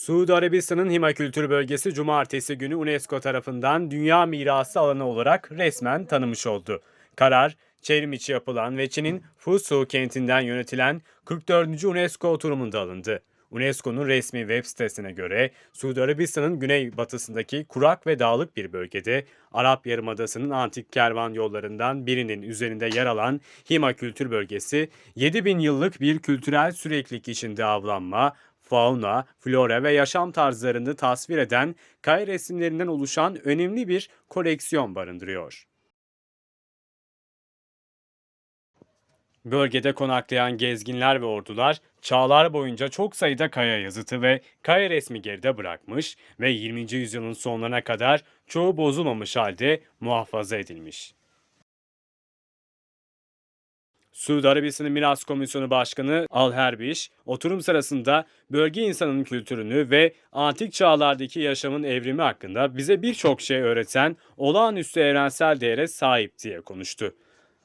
Suudi Arabistan'ın Hima Kültür Bölgesi cumartesi günü UNESCO tarafından Dünya Mirası alanı olarak resmen tanımış oldu. Karar, çevrim içi yapılan ve Çin'in Fusu kentinden yönetilen 44. UNESCO oturumunda alındı. UNESCO'nun resmi web sitesine göre Suudi Arabistan'ın güneybatısındaki kurak ve dağlık bir bölgede Arap Yarımadası'nın antik kervan yollarından birinin üzerinde yer alan Hima Kültür Bölgesi 7000 yıllık bir kültürel süreklilik içinde avlanma, fauna, flora ve yaşam tarzlarını tasvir eden kaya resimlerinden oluşan önemli bir koleksiyon barındırıyor. Bölgede konaklayan gezginler ve ordular çağlar boyunca çok sayıda kaya yazıtı ve kaya resmi geride bırakmış ve 20. yüzyılın sonlarına kadar çoğu bozulmamış halde muhafaza edilmiş. Suudi Arabistan'ın Miras Komisyonu Başkanı Al Herbiş, oturum sırasında bölge insanının kültürünü ve antik çağlardaki yaşamın evrimi hakkında bize birçok şey öğreten olağanüstü evrensel değere sahip diye konuştu.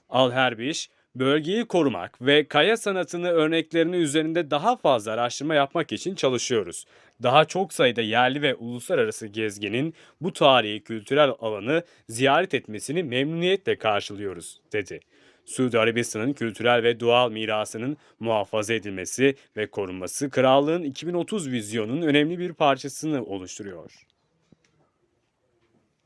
Al Herbiş, bölgeyi korumak ve kaya sanatını örneklerini üzerinde daha fazla araştırma yapmak için çalışıyoruz. Daha çok sayıda yerli ve uluslararası gezginin bu tarihi kültürel alanı ziyaret etmesini memnuniyetle karşılıyoruz, dedi. Suudi Arabistan'ın kültürel ve doğal mirasının muhafaza edilmesi ve korunması krallığın 2030 vizyonunun önemli bir parçasını oluşturuyor.